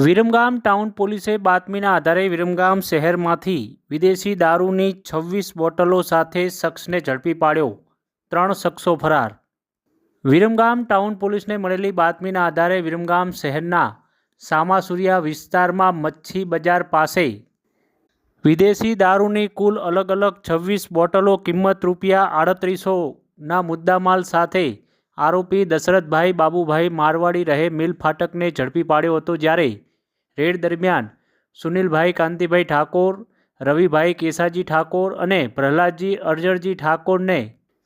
Viramgam town પોલીસે બાતમીના આધારે વિરમગામ શહેરમાંથી વિદેશી દારૂની છવ્વીસ બોટલો સાથે શખ્સને ઝડપી પાડ્યો. ત્રણ શખ્સો ફરાર. વિરમગામ ટાઉન પોલીસને મળેલી બાતમીના આધારે વિરમગામ શહેરના સામાસુરિયા વિસ્તારમાં મચ્છી બજાર પાસે વિદેશી દારૂની કુલ અલગ અલગ છવ્વીસ બોટલો કિંમત રૂપિયા આડત્રીસોના મુદ્દામાલ સાથે આરોપી દશરથભાઈ બાબુભાઈ મારવાડી રહે મિલ ફાટકને ઝડપી પાડ્યો હતો જ્યારે રેડ દરમિયાન સુનિલભાઈ કાંતિભાઈ ઠાકોર, રવિભાઈ કેસાજી ઠાકોર અને પ્રહલાદજી અરજરજી ઠાકોરને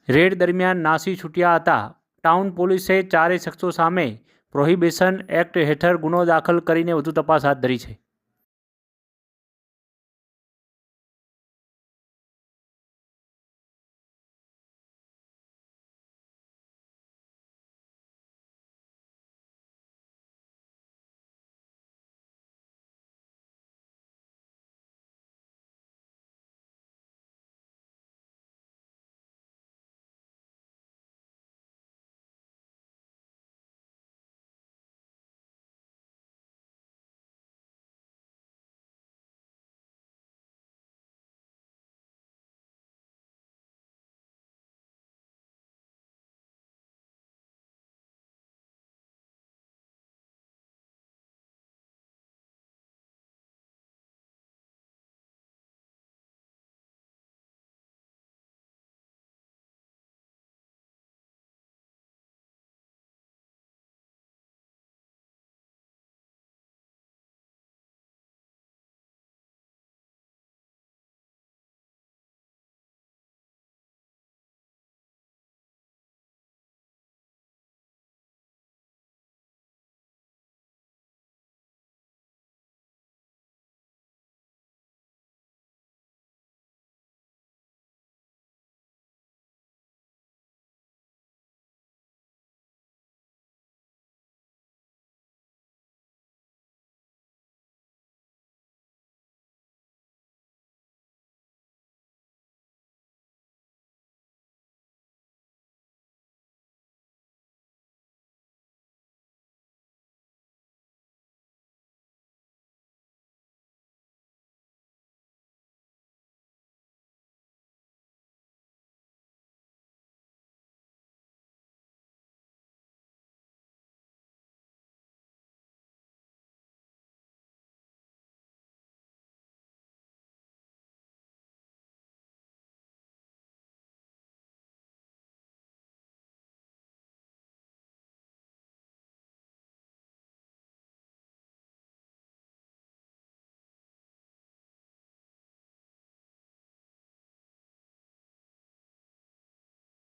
રેડ દરમિયાન નાસી છૂટ્યા હતા. ટાઉન પોલીસે ચારેય શખ્સો સામે પ્રોહિબિશન એક્ટ હેઠળ ગુનો દાખલ કરીને વધુ તપાસ હાથ ધરી છે.